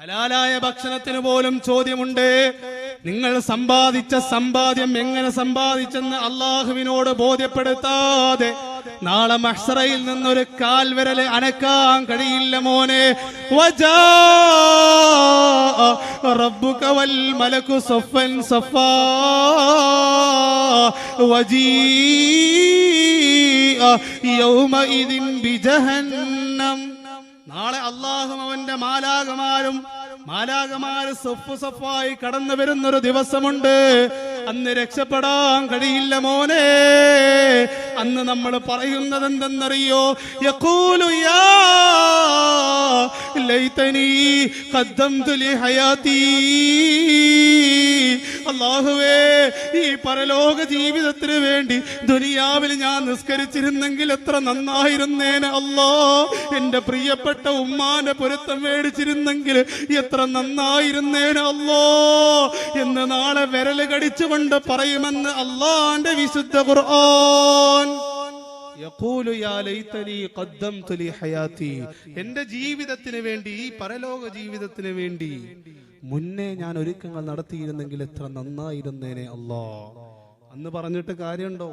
ഹലാലായ ഭക്ഷണത്തിന് പോലും ചോദ്യമുണ്ട്. നിങ്ങൾ സമ്പാദിച്ച സമ്പാദ്യം എങ്ങനെ സമ്പാദിച്ചെന്ന് അള്ളാഹുവിനോട് ബോധ്യപ്പെടുത്താതെ നാളെ മഹ്സറയിൽ നിന്നൊരു കാൽ വിരൽ അനക്കാൻ കഴിയില്ല മോനെ. വജാ റബ്ബുക വൽ മലക്കു സഫൻ സഫാ. ബിജഹന്നം. നാളെ അള്ളാഹും അവന്റെ മാലാകമാരും മാലാകമാര് സൊഫ് സഫായി കടന്നു വരുന്നൊരു ദിവസമുണ്ട്. അന്ന് രക്ഷപ്പെടാൻ കഴിയില്ല മോനെ. അന്ന് നമ്മൾ പറയുന്നത് എന്തെന്നറിയോ യഖൂലു യാ ലൈതനി ഖദ്ദംതു ഹയാതി. അള്ളാഹുവേ ഈ പരലോക ജീവിതത്തിന് വേണ്ടി ദുനിയാവിൽ ഞാൻ നിസ്കരിച്ചിരുന്നെങ്കിൽ എത്ര നന്നായിരുന്നേനെ അല്ലോ. എന്റെ പ്രിയപ്പെട്ട ഉമ്മാന്റെ പൊരുത്തം മേടിച്ചിരുന്നെങ്കിൽ എത്ര നന്നായിരുന്നേനെ അല്ലോ. എന്ന് നാളെ വിരൽ കടിച്ചുകൊണ്ട് പറയുമെന്ന് അള്ളാന്റെ വിശുദ്ധ ഖുർആൻ. എന്റെ ജീവിതത്തിന് വേണ്ടി ഈ പരലോക ജീവിതത്തിന് വേണ്ടി മുന്നേ ഞാൻ ഒരുക്കങ്ങൾ നടത്തിയിരുന്നെങ്കിൽ എത്ര നന്നായിരുന്നേനെ അല്ലോ അന്ന് പറഞ്ഞിട്ട് കാര്യമുണ്ടോ?